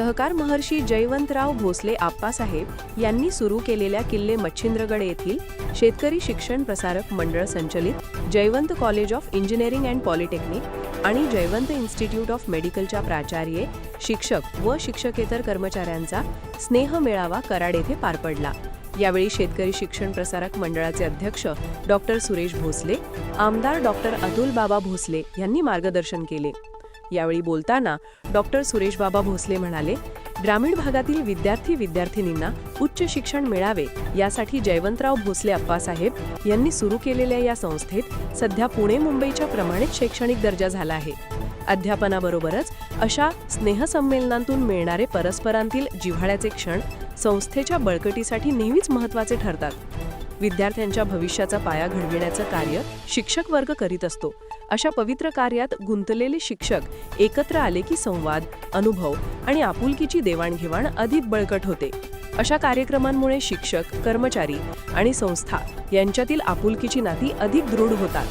सहकार महर्षी जयवंतराव भोसले आप्पासाहेब यांनी सुरू केलेल्या किल्ले मच्छिंद्रगड येथील शेतकरी शिक्षण प्रसारक मंडळ संचलित Jaywant college of engineering and polytechnic आणि जयवंत इन्स्टिट्यूट ऑफ मेडिकलच्या प्राचार्ये शिक्षक व शिक्षकेतर कर्मचाऱ्यांचा स्नेह मेळावा कराड येथे पार पडला. यावेळी शेतकरी शिक्षण प्रसारक मंडळाचे अध्यक्ष डॉक्टर सुरेश भोसले आमदार डॉक्टर अतुल बाबा भोसले यांनी मार्गदर्शन केले. यावेळी बोलताना डॉक्टर सुरेश बाबा भोसले म्हणाले ग्रामीण भागातील विद्यार्थी विद्यार्थिनींना उच्च शिक्षण मिळावे यासाठी जयवंतराव भोसले अप्पासाहेब यांनी सुरू केलेल्या या संस्थेत सध्या पुणे मुंबईच्या प्रमाणित शैक्षणिक दर्जा झाला आहे. अध्यापनाबरोबरच अशा स्नेहसंमेलनांतून मिळणारे परस्परांतील जिव्हाळ्याचे क्षण संस्थेच्या बळकटीसाठी नेहमीच महत्त्वाचे ठरतात. विद्यार्थ्यांच्या भविष्याचा पाया घडविण्याचं कार्य शिक्षक वर्ग करीत असतो. अशा पवित्र कार्यात गुंतलेले शिक्षक एकत्र आले की संवाद अनुभव आणि आपुलकीची देवाणघेवाण अधिक बळकट होते. अशा कार्यक्रमांमुळे शिक्षक कर्मचारी आणि संस्था यांच्यातील आपुलकीची नाती अधिक दृढ होतात.